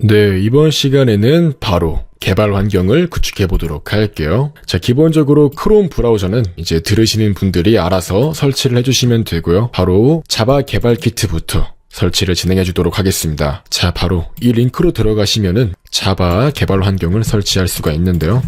네, 이번 시간에는 바로 개발 환경을 구축해 보도록 할게요. 자, 기본적으로 크롬 브라우저는 이제 들으시는 분들이 알아서 설치를 해주시면 되고요. 바로 자바 개발 키트부터 설치를 진행해 주도록 하겠습니다. 자, 바로 이 링크로 들어가시면은 자바 개발 환경을 설치할 수가 있는데요.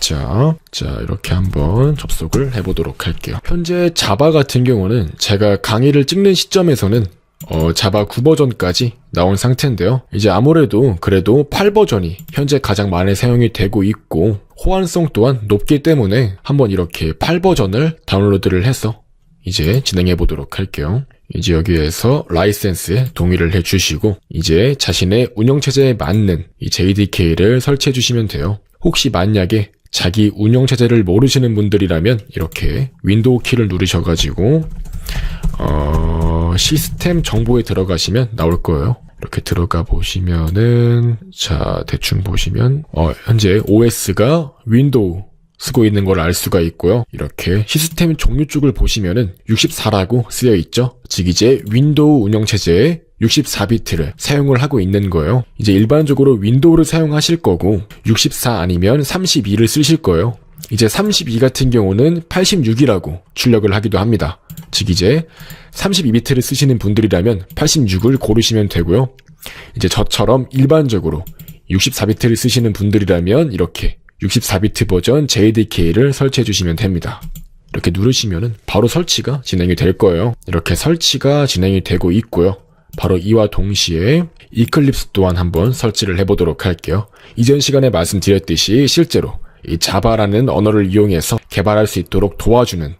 자, 자, 이렇게 한번 접속을 해보도록 할게요. 현재 자바 같은 경우는 제가 강의를 찍는 시점에서는 어, 자바 9버전까지 나온 상태인데요. 이제 아무래도 그래도 8버전이 현재 가장 많이 사용이 되고 있고 호환성 또한 높기 때문에 한번 이렇게 8버전을 다운로드를 해서 이제 진행해 보도록 할게요. 이제 여기에서 라이센스에 동의를 해 주시고 이제 자신의 운영체제에 맞는 이 JDK를 설치해 주시면 돼요. 혹시 만약에 자기 운영체제를 모르시는 분들이라면 이렇게 윈도우 키를 누르셔가지고 어, 시스템 정보에 들어가시면 나올 거예요. 이렇게 들어가 보시면은 자 대충 보시면 어, 현재 OS가 윈도우 쓰고 있는 걸 알 수가 있고요. 이렇게 시스템 종류 쪽을 보시면은 64라고 쓰여 있죠. 즉 이제 윈도우 운영체제에 64비트를 사용을 하고 있는 거예요. 이제 일반적으로 윈도우를 사용하실 거고 64 아니면 32를 쓰실 거예요. 이제 32 같은 경우는 86이라고 출력을 하기도 합니다. 즉 이제 32비트를 쓰시는 분들이라면 86을 고르시면 되고요. 이제 저처럼 일반적으로 64비트를 쓰시는 분들이라면 이렇게 64비트 버전 JDK를 설치해 주시면 됩니다. 이렇게 누르시면은 바로 설치가 진행이 될 거예요. 이렇게 설치가 진행이 되고 있고요. 바로 이와 동시에 이클립스 또한 한번 설치를 해보도록 할게요. 이전 시간에 말씀드렸듯이 실제로 이 자바라는 언어를 이용해서 개발할 수 있도록 도와주는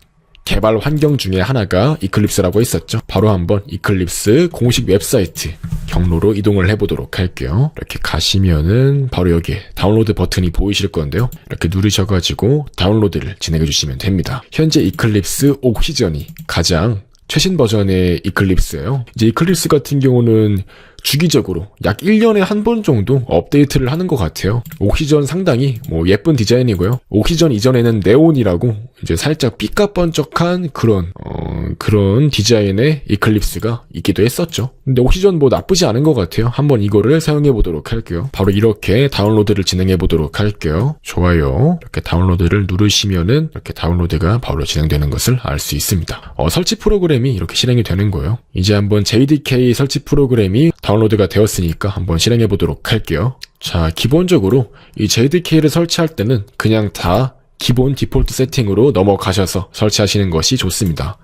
개발 환경 중에 하나가 이클립스라고 있었죠. 바로 한번 이클립스 공식 웹사이트 경로로 이동을 해보도록 할게요. 이렇게 가시면은 바로 여기에 다운로드 버튼이 보이실 건데요. 이렇게 누르셔가지고 다운로드를 진행해 주시면 됩니다. 현재 이클립스 옥시전이 가장 최신 버전의 이클립스예요. 이제 이클립스 같은 경우는 주기적으로 약 1년에 한 번 정도 업데이트를 하는 것 같아요. 옥시전 상당히 뭐 예쁜 디자인이고요. 옥시전 이전에는 네온이라고 이제 살짝 삐까번쩍한 그런 어, 그런 디자인의 이클립스가 있기도 했었죠. 근데 옥시전 뭐 나쁘지 않은 것 같아요. 한번 이거를 사용해 보도록 할게요. 바로 이렇게 다운로드를 진행해 보도록 할게요. 좋아요. 이렇게 다운로드를 누르시면은 이렇게 다운로드가 바로 진행되는 것을 알 수 있습니다. 어, 설치 프로그램이 이렇게 실행이 되는 거예요. 이제 한번 JDK 설치 프로그램이 다운로드가 되었으니까 한번 실행해 보도록 할게요. 자, 기본적으로 이 JDK를 설치할 때는 그냥 다 기본 디폴트 세팅으로 넘어가셔서 설치하시는 것이 좋습니다.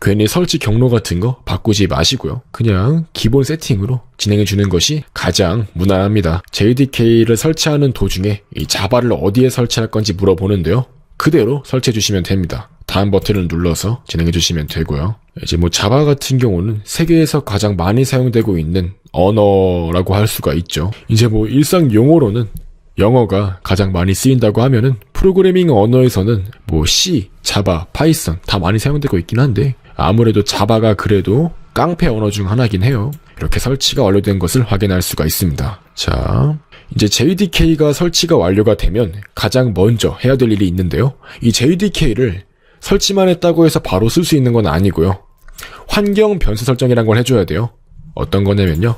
괜히 설치 경로 같은 거 바꾸지 마시고요. 그냥 기본 세팅으로 진행해 주는 것이 가장 무난합니다. JDK를 설치하는 도중에 이 자바를 어디에 설치할 건지 물어보는데요. 그대로 설치해 주시면 됩니다. 다음 버튼을 눌러서 진행해 주시면 되고요. 이제 뭐 자바 같은 경우는 세계에서 가장 많이 사용되고 있는 언어라고 할 수가 있죠. 이제 뭐 일상 용어로는 영어가 가장 많이 쓰인다고 하면은 프로그래밍 언어에서는 뭐 C, 자바, 파이썬 다 많이 사용되고 있긴 한데 아무래도 자바가 그래도 깡패 언어 중 하나긴 해요. 이렇게 설치가 완료된 것을 확인할 수가 있습니다. 자, 이제 JDK가 설치가 완료가 되면 가장 먼저 해야 될 일이 있는데요. 이 JDK를 설치만 했다고 해서 바로 쓸 수 있는 건 아니고요. 환경 변수 설정이란 걸 해줘야 돼요. 어떤 거냐면요.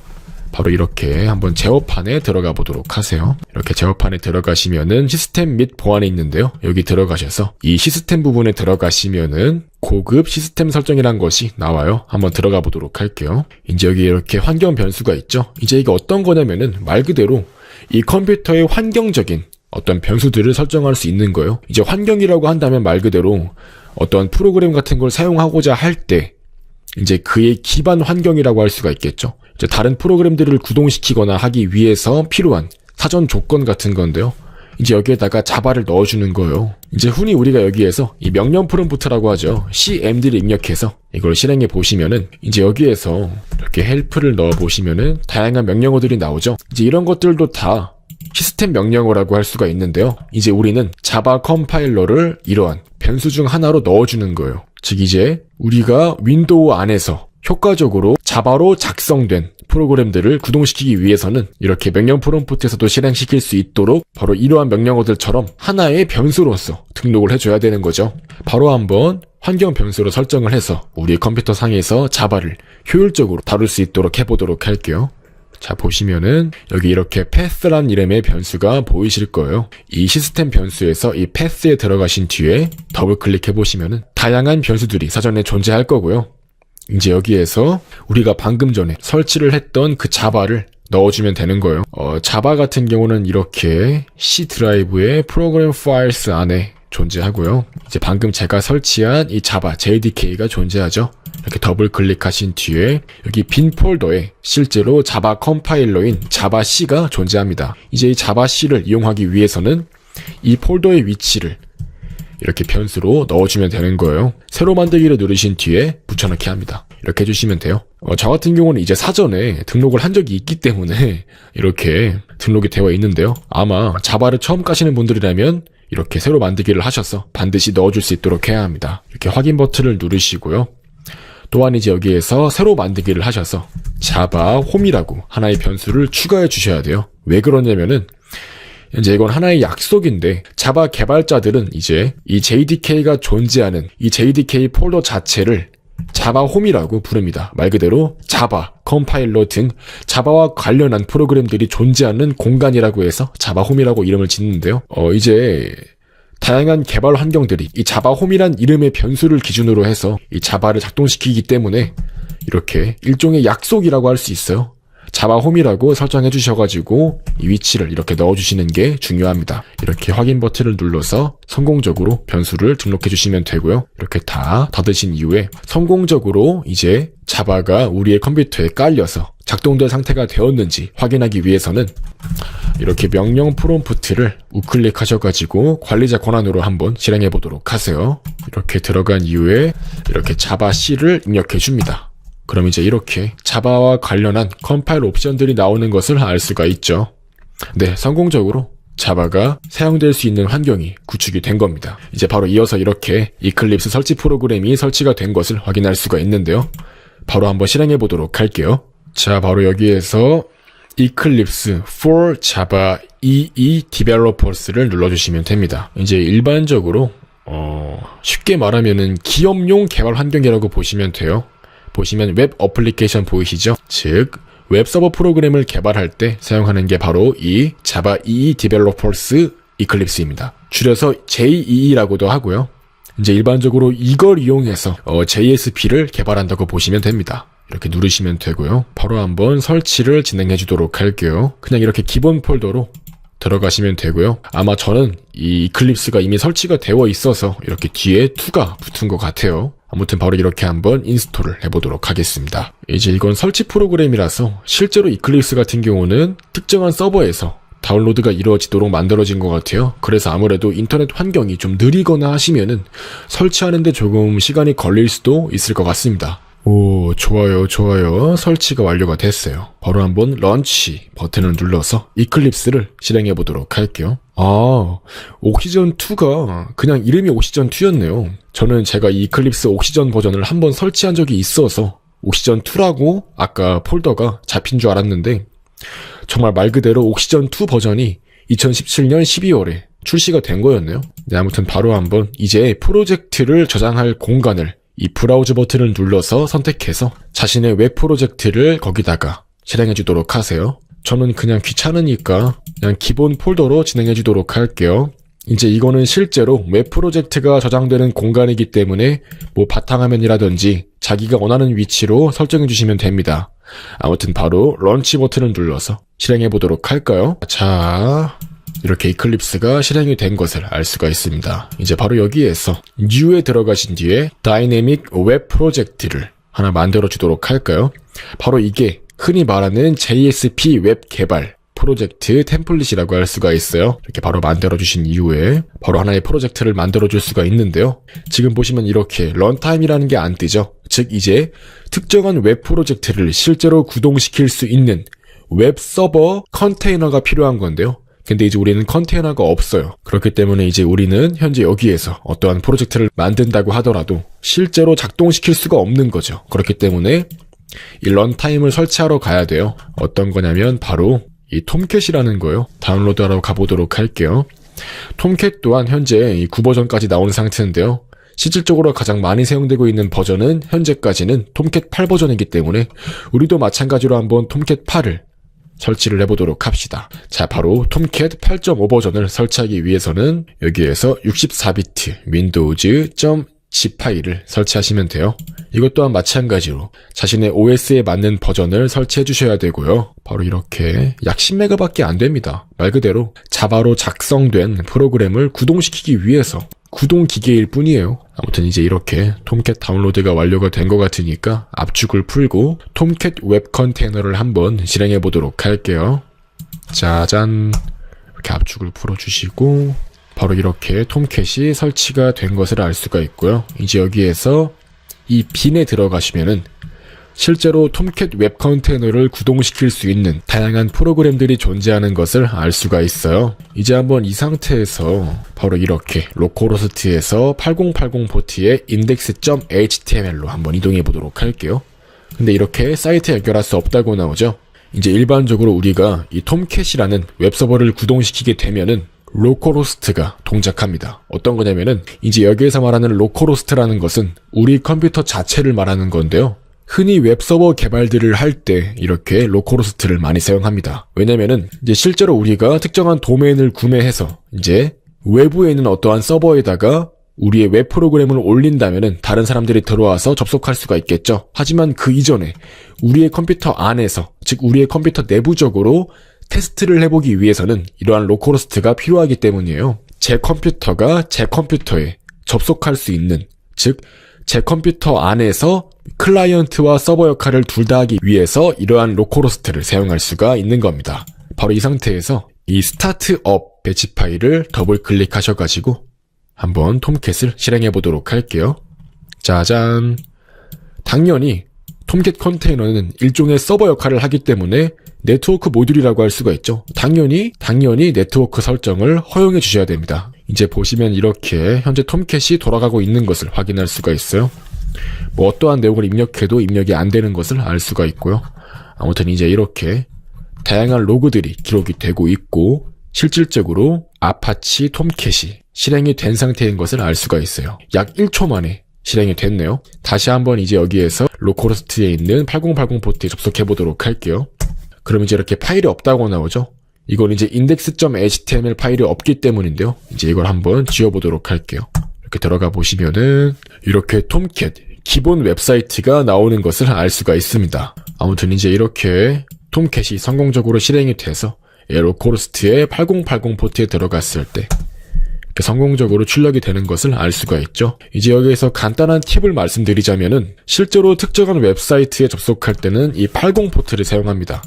바로 이렇게 한번 제어판에 들어가 보도록 하세요. 이렇게 제어판에 들어가시면은 시스템 및 보안에 있는데요. 여기 들어가셔서 이 시스템 부분에 들어가시면은 고급 시스템 설정이란 것이 나와요. 한번 들어가 보도록 할게요. 이제 여기 이렇게 환경 변수가 있죠. 이제 이게 어떤 거냐면은 말 그대로 이 컴퓨터의 환경적인 어떤 변수들을 설정할 수 있는 거예요. 이제 환경이라고 한다면 말 그대로 어떤 프로그램 같은 걸 사용하고자 할 때 이제 그의 기반 환경이라고 할 수가 있겠죠. 이제 다른 프로그램들을 구동시키거나 하기 위해서 필요한 사전 조건 같은 건데요. 이제 여기에다가 자바를 넣어주는 거예요. 이제 흔히 우리가 여기에서 이 명령 프롬프트라고 하죠. cmd를 입력해서 이걸 실행해 보시면은 이제 여기에서 이렇게 헬프를 넣어 보시면은 다양한 명령어들이 나오죠. 이제 이런 것들도 다 시스템 명령어라고 할 수가 있는데요. 이제 우리는 자바 컴파일러를 이러한 변수 중 하나로 넣어주는 거예요. 즉 이제 우리가 윈도우 안에서 효과적으로 자바로 작성된 프로그램들을 구동시키기 위해서는 이렇게 명령 프롬프트에서도 실행시킬 수 있도록 바로 이러한 명령어들처럼 하나의 변수로서 등록을 해줘야 되는 거죠. 바로 한번 환경 변수로 설정을 해서 우리 컴퓨터 상에서 자바를 효율적으로 다룰 수 있도록 해보도록 할게요. 자, 보시면은 여기 이렇게 path란 이름의 변수가 보이실 거예요. 이 시스템 변수에서 이 path에 들어가신 뒤에 더블 클릭해 보시면은 다양한 변수들이 사전에 존재할 거고요. 이제 여기에서 우리가 방금 전에 설치를 했던 그 자바를 넣어주면 되는 거예요. 어, 자바 같은 경우는 이렇게 C 드라이브의 프로그램 파일스 안에 존재하고요. 이제 방금 제가 설치한 이 자바 JDK가 존재하죠. 이렇게 더블 클릭하신 뒤에 여기 빈 폴더에 실제로 자바 컴파일러인 자바 C가 존재합니다. 이제 이 자바 C를 이용하기 위해서는 이 폴더의 위치를 이렇게 변수로 넣어주면 되는 거예요. 새로 만들기를 누르신 뒤에 붙여넣기 합니다. 이렇게 해주시면 돼요. 어, 저 같은 경우는 이제 사전에 등록을 한 적이 있기 때문에 이렇게 등록이 되어 있는데요. 아마 자바를 처음 까시는 분들이라면 이렇게 새로 만들기를 하셔서 반드시 넣어줄 수 있도록 해야 합니다. 이렇게 확인 버튼을 누르시고요. 또한 이제 여기에서 새로 만들기를 하셔서 자바 홈이라고 하나의 변수를 추가해 주셔야 돼요. 왜 그러냐면은 이제 이건 하나의 약속인데 자바 개발자들은 이제 이 JDK가 존재하는 이 JDK 폴더 자체를 자바 홈이라고 부릅니다. 말 그대로 자바, 컴파일러 등 자바와 관련한 프로그램들이 존재하는 공간이라고 해서 자바 홈이라고 이름을 짓는데요. 어 이제 다양한 개발 환경들이 이 자바 홈이란 이름의 변수를 기준으로 해서 이 자바를 작동시키기 때문에 이렇게 일종의 약속이라고 할 수 있어요. 자바 홈이라고 설정해 주셔가지고 이 위치를 이렇게 넣어주시는 게 중요합니다. 이렇게 확인 버튼을 눌러서 성공적으로 변수를 등록해 주시면 되고요. 이렇게 다 닫으신 이후에 성공적으로 이제 자바가 우리의 컴퓨터에 깔려서 작동될 상태가 되었는지 확인하기 위해서는 이렇게 명령 프롬프트를 우클릭 하셔가지고 관리자 권한으로 한번 실행해 보도록 하세요. 이렇게 들어간 이후에 이렇게 자바 C를 입력해 줍니다. 그럼 이제 이렇게 자바와 관련한 컴파일 옵션들이 나오는 것을 알 수가 있죠. 네, 성공적으로 자바가 사용될 수 있는 환경이 구축이 된 겁니다. 이제 바로 이어서 이렇게 이클립스 설치 프로그램이 설치가 된 것을 확인할 수가 있는데요. 바로 한번 실행해 보도록 할게요. 자, 바로 여기에서 이클립스 for Java EE Developers를 눌러주시면 됩니다. 이제 일반적으로 어, 쉽게 말하면은 기업용 개발 환경이라고 보시면 돼요. 보시면 웹 어플리케이션 보이시죠? 즉, 웹 서버 프로그램을 개발할 때 사용하는 게 바로 이 Java EE Developers Eclipse입니다. 줄여서 JEE라고도 하고요. 이제 일반적으로 이걸 이용해서 어, JSP를 개발한다고 보시면 됩니다. 이렇게 누르시면 되고요. 바로 한번 설치를 진행해 주도록 할게요. 그냥 이렇게 기본 폴더로 들어가시면 되고요. 아마 저는 이 이클립스가 이미 설치가 되어 있어서 이렇게 뒤에 2가 붙은 것 같아요. 아무튼 바로 이렇게 한번 인스톨을 해보도록 하겠습니다. 이제 이건 설치 프로그램이라서 실제로 이클립스 같은 경우는 특정한 서버에서 다운로드가 이루어지도록 만들어진 것 같아요. 그래서 아무래도 인터넷 환경이 좀 느리거나 하시면은 설치하는데 조금 시간이 걸릴 수도 있을 것 같습니다. 오, 좋아요, 좋아요. 설치가 완료가 됐어요. 바로 한번 런치 버튼을 눌러서 이클립스를 실행해 보도록 할게요. 아, 옥시전2가 그냥 이름이 옥시전2였네요. 저는 제가 이 이클립스 옥시전 버전을 한번 설치한 적이 있어서 옥시전2라고 아까 폴더가 잡힌 줄 알았는데 정말 말 그대로 옥시전2 버전이 2017년 12월에 출시가 된 거였네요. 네, 아무튼 바로 한번 이제 프로젝트를 저장할 공간을 이 브라우저 버튼을 눌러서 선택해서 자신의 웹 프로젝트를 거기다가 실행해 주도록 하세요. 저는 그냥 귀찮으니까 그냥 기본 폴더로 진행해 주도록 할게요. 이제 이거는 실제로 웹 프로젝트가 저장되는 공간이기 때문에 뭐 바탕화면이라든지 자기가 원하는 위치로 설정해 주시면 됩니다. 아무튼 바로 런치 버튼을 눌러서 실행해 보도록 할까요? 자, 이렇게 이클립스가 실행이 된 것을 알 수가 있습니다. 이제 바로 여기에서 New에 들어가신 뒤에 Dynamic Web 프로젝트를 하나 만들어 주도록 할까요? 바로 이게 흔히 말하는 JSP 웹 개발 프로젝트 템플릿이라고 할 수가 있어요. 이렇게 바로 만들어 주신 이후에 바로 하나의 프로젝트를 만들어 줄 수가 있는데요. 지금 보시면 이렇게 런타임이라는 게 안 뜨죠. 즉 이제 특정한 웹 프로젝트를 실제로 구동시킬 수 있는 웹 서버 컨테이너가 필요한 건데요. 근데 이제 우리는 컨테이너가 없어요. 그렇기 때문에 이제 우리는 현재 여기에서 어떠한 프로젝트를 만든다고 하더라도 실제로 작동시킬 수가 없는 거죠. 그렇기 때문에 이 런타임을 설치하러 가야 돼요. 어떤 거냐면 바로 이 톰캣이라는 거요. 다운로드하러 가보도록 할게요. 톰캣 또한 현재 이 9버전까지 나온 상태인데요. 실질적으로 가장 많이 사용되고 있는 버전은 현재까지는 톰캣 8버전이기 때문에 우리도 마찬가지로 한번 톰캣 8을 설치를 해보도록 합시다. 자, 바로 톰캣 8.5 버전을 설치하기 위해서는 여기에서 64비트 윈도우즈 .zip 파일을 설치하시면 돼요. 이것 또한 마찬가지로 자신의 OS에 맞는 버전을 설치해 주셔야 되고요. 바로 이렇게 약 10메가밖에 안 됩니다. 말 그대로 자바로 작성된 프로그램을 구동시키기 위해서 구동 기계일 뿐이에요. 아무튼 이제 이렇게 톰캣 다운로드가 완료가 된 것 같으니까 압축을 풀고 톰캣 웹 컨테이너를 한번 실행해 보도록 할게요. 짜잔. 이렇게 압축을 풀어주시고 바로 이렇게 톰캣이 설치가 된 것을 알 수가 있고요. 이제 여기에서 이 빈에 들어가시면은 실제로 톰캣 웹 컨테이너를 구동시킬 수 있는 다양한 프로그램들이 존재하는 것을 알 수가 있어요. 이제 한번 이 상태에서 바로 이렇게 로컬호스트에서 8080 포트의 index.html로 한번 이동해 보도록 할게요. 근데 이렇게 사이트 연결할 수 없다고 나오죠. 이제 일반적으로 우리가 이 톰캣이라는 웹서버를 구동시키게 되면은 로컬호스트가 동작합니다. 어떤 거냐면은 이제 여기에서 말하는 로컬호스트라는 것은 우리 컴퓨터 자체를 말하는 건데요. 흔히 웹서버 개발들을 할 때 이렇게 로컬호스트를 많이 사용합니다. 왜냐면은 이제 실제로 우리가 특정한 도메인을 구매해서 이제 외부에 있는 어떠한 서버에다가 우리의 웹 프로그램을 올린다면은 다른 사람들이 들어와서 접속할 수가 있겠죠. 하지만 그 이전에 우리의 컴퓨터 안에서 즉 우리의 컴퓨터 내부적으로 테스트를 해보기 위해서는 이러한 로컬호스트가 필요하기 때문이에요. 제 컴퓨터가 제 컴퓨터에 접속할 수 있는 즉 제 컴퓨터 안에서 클라이언트와 서버 역할을 둘 다 하기 위해서 이러한 로컬호스트를 사용할 수가 있는 겁니다. 바로 이 상태에서 이 스타트업 배치 파일을 더블 클릭하셔가지고 한번 톰캣을 실행해 보도록 할게요. 짜잔. 당연히 톰캣 컨테이너는 일종의 서버 역할을 하기 때문에 네트워크 모듈이라고 할 수가 있죠. 당연히 당연히 네트워크 설정을 허용해 주셔야 됩니다. 이제 보시면 이렇게 현재 톰캣이 돌아가고 있는 것을 확인할 수가 있어요. 뭐 어떠한 내용을 입력해도 입력이 안 되는 것을 알 수가 있고요. 아무튼 이제 이렇게 다양한 로그들이 기록이 되고 있고 실질적으로 아파치 톰캣이 실행이 된 상태인 것을 알 수가 있어요. 약 1초 만에 실행이 됐네요. 다시 한번 이제 여기에서 로컬호스트에 있는 8080 포트에 접속해 보도록 할게요. 그럼 이제 이렇게 파일이 없다고 나오죠? 이건 이제 index.html 파일이 없기 때문인데요. 이제 이걸 한번 지워보도록 할게요. 이렇게 들어가 보시면은 이렇게 톰캣 기본 웹사이트가 나오는 것을 알 수가 있습니다. 아무튼 이제 이렇게 톰캣이 성공적으로 실행이 돼서 로컬호스트의 8080 포트에 들어갔을 때 성공적으로 출력이 되는 것을 알 수가 있죠. 이제 여기에서 간단한 팁을 말씀드리자면은 실제로 특정한 웹사이트에 접속할 때는 이 80 포트를 사용합니다.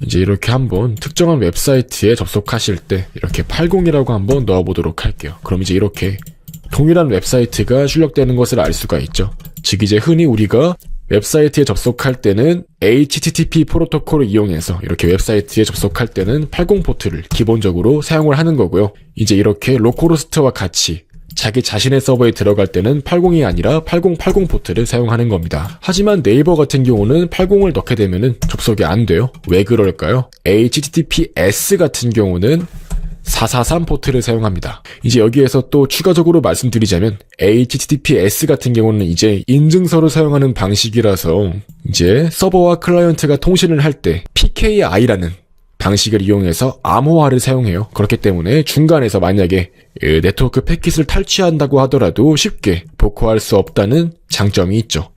이제 이렇게 한번 특정한 웹사이트에 접속하실 때 이렇게 80이라고 한번 넣어보도록 할게요. 그럼 이제 이렇게 동일한 웹사이트가 출력되는 것을 알 수가 있죠. 즉 이제 흔히 우리가 웹사이트에 접속할 때는 HTTP 프로토콜을 이용해서 이렇게 웹사이트에 접속할 때는 80 포트를 기본적으로 사용을 하는 거고요. 이제 이렇게 로컬호스트와 같이 자기 자신의 서버에 들어갈 때는 80이 아니라 8080 포트를 사용하는 겁니다. 하지만 네이버 같은 경우는 80을 넣게 되면은 접속이 안 돼요. 왜 그럴까요? HTTPS 같은 경우는 443 포트를 사용합니다. 이제 여기에서 또 추가적으로 말씀드리자면 HTTPS 같은 경우는 이제 인증서를 사용하는 방식이라서 이제 서버와 클라이언트가 통신을 할 때 PKI라는 방식을 이용해서 암호화를 사용해요. 그렇기 때문에 중간에서 만약에 네트워크 패킷을 탈취한다고 하더라도 쉽게 복구할 수 없다는 장점이 있죠.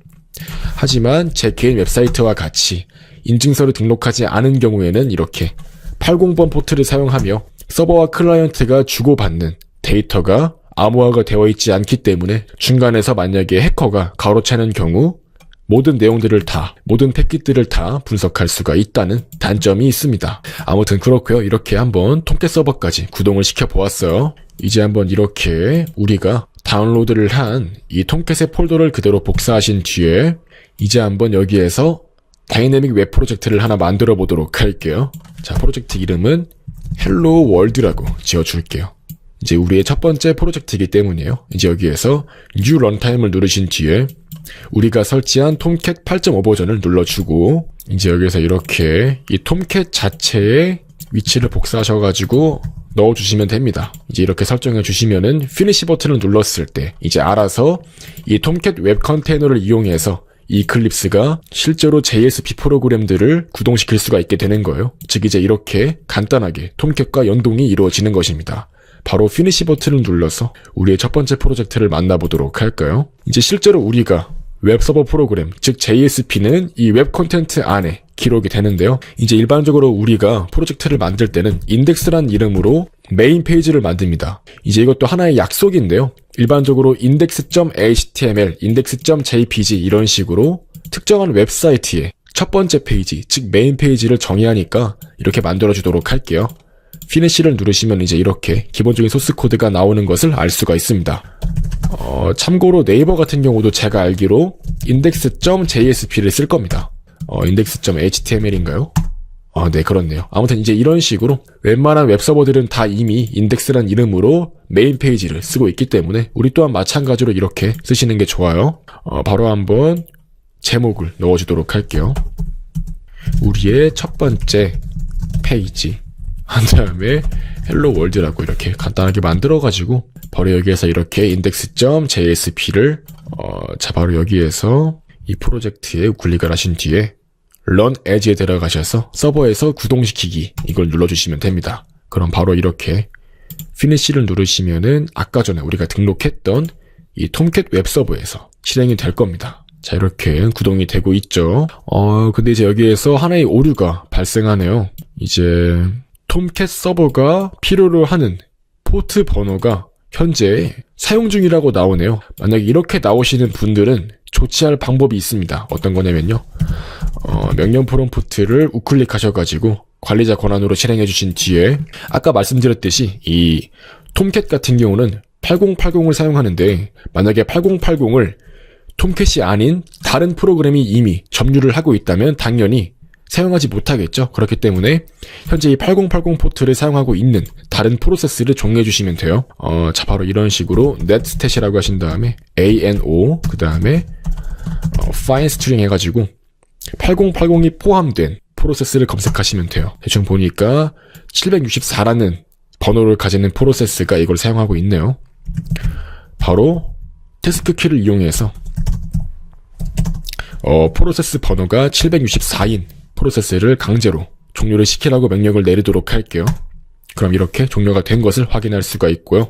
하지만 제 개인 웹사이트와 같이 인증서를 등록하지 않은 경우에는 이렇게 80번 포트를 사용하며 서버와 클라이언트가 주고받는 데이터가 암호화가 되어 있지 않기 때문에 중간에서 만약에 해커가 가로채는 경우 모든 내용들을 다, 모든 패킷들을 다 분석할 수가 있다는 단점이 있습니다. 아무튼 그렇고요. 이렇게 한번 톰캣 서버까지 구동을 시켜 보았어요. 이제 한번 이렇게 우리가 다운로드를 한이 톰캣의 폴더를 그대로 복사하신 뒤에 이제 한번 여기에서 다이내믹 웹 프로젝트를 하나 만들어 보도록 할게요. 자, 프로젝트 이름은 헬로 월드라고 지어줄게요. 이제 우리의 첫 번째 프로젝트이기 때문이에요. 이제 여기에서 new runtime을 누르신 뒤에 우리가 설치한 톰캣 8.5 버전을 눌러주고 이제 여기서 이렇게 이 톰캣 자체의 위치를 복사하셔가지고 넣어주시면 됩니다. 이제 이렇게 설정해 주시면은 피니시 버튼을 눌렀을 때 이제 알아서 이 톰캣 웹 컨테이너를 이용해서 이 클립스가 실제로 JSP 프로그램들을 구동시킬 수가 있게 되는 거예요. 즉 이제 이렇게 간단하게 톰캣과 연동이 이루어지는 것입니다. 바로 피니시 버튼을 눌러서 우리의 첫 번째 프로젝트를 만나보도록 할까요? 이제 실제로 우리가 웹서버 프로그램, 즉 JSP는 이 웹 콘텐트 안에 기록이 되는데요. 이제 일반적으로 우리가 프로젝트를 만들 때는 인덱스란 이름으로 메인 페이지를 만듭니다. 이제 이것도 하나의 약속인데요. 일반적으로 index.html, index.jpg 이런 식으로 특정한 웹사이트의 첫 번째 페이지, 즉 메인 페이지를 정의하니까 이렇게 만들어 주도록 할게요. 피니시를 누르시면 이제 이렇게 기본적인 소스 코드가 나오는 것을 알 수가 있습니다. 어, 참고로 네이버 같은 경우도 제가 알기로 index.jsp를 쓸 겁니다. 어, index.html인가요? 아, 네, 그렇네요. 아무튼 이제 이런 식으로 웬만한 웹서버들은 다 이미 인덱스란 이름으로 메인 페이지를 쓰고 있기 때문에 우리 또한 마찬가지로 이렇게 쓰시는 게 좋아요. 어, 바로 한번 제목을 넣어주도록 할게요. 우리의 첫 번째 페이지. 한 다음에 헬로 월드라고 이렇게 간단하게 만들어가지고 바로 여기에서 이렇게 index.jsp를 어, 자 바로 여기에서 이 프로젝트에 클릭을 하신 뒤에 run as에 들어가셔서 서버에서 구동시키기 이걸 눌러주시면 됩니다. 그럼 바로 이렇게 피니시를 누르시면은 아까 전에 우리가 등록했던 이 톰캣 웹서버에서 실행이 될 겁니다. 자 이렇게 구동이 되고 있죠. 어 근데 이제 여기에서 하나의 오류가 발생하네요. 이제 톰캣 서버가 필요로 하는 포트 번호가 현재 사용 중이라고 나오네요. 만약에 이렇게 나오시는 분들은 조치할 방법이 있습니다. 어떤 거냐면요. 어, 명령 프롬프트를 우클릭하셔가지고 관리자 권한으로 실행해 주신 뒤에 아까 말씀드렸듯이 이 톰캣 같은 경우는 8080을 사용하는데 만약에 8080을 톰캣이 아닌 다른 프로그램이 이미 점유를 하고 있다면 당연히 사용하지 못하겠죠. 그렇기 때문에 현재 이 8080 포트를 사용하고 있는 다른 프로세스를 정리해 주시면 돼요. 어, 자 바로 이런 식으로 netstat이라고 하신 다음에 ano 그 다음에 어, fine string 해가지고 8080이 포함된 프로세스를 검색하시면 돼요. 대충 보니까 764라는 번호를 가지는 프로세스가 이걸 사용하고 있네요. 바로 태스크 키를 이용해서 어, 프로세스 번호가 764인 프로세스를 강제로 종료를 시키라고 명령을 내리도록 할게요. 그럼 이렇게 종료가 된 것을 확인할 수가 있고요.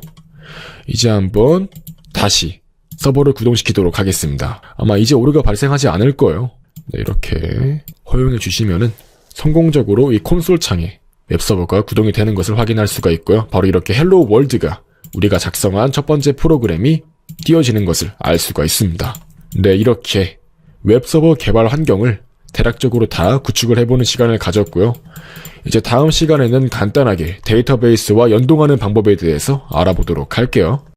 이제 한번 다시 서버를 구동시키도록 하겠습니다. 아마 이제 오류가 발생하지 않을 거예요. 네, 이렇게 허용해 주시면은 성공적으로 이 콘솔 창에 웹서버가 구동이 되는 것을 확인할 수가 있고요. 바로 이렇게 헬로 월드가 우리가 작성한 첫 번째 프로그램이 띄워지는 것을 알 수가 있습니다. 네, 이렇게 웹서버 개발 환경을 대략적으로 다 구축을 해보는 시간을 가졌고요. 이제 다음 시간에는 간단하게 데이터베이스와 연동하는 방법에 대해서 알아보도록 할게요.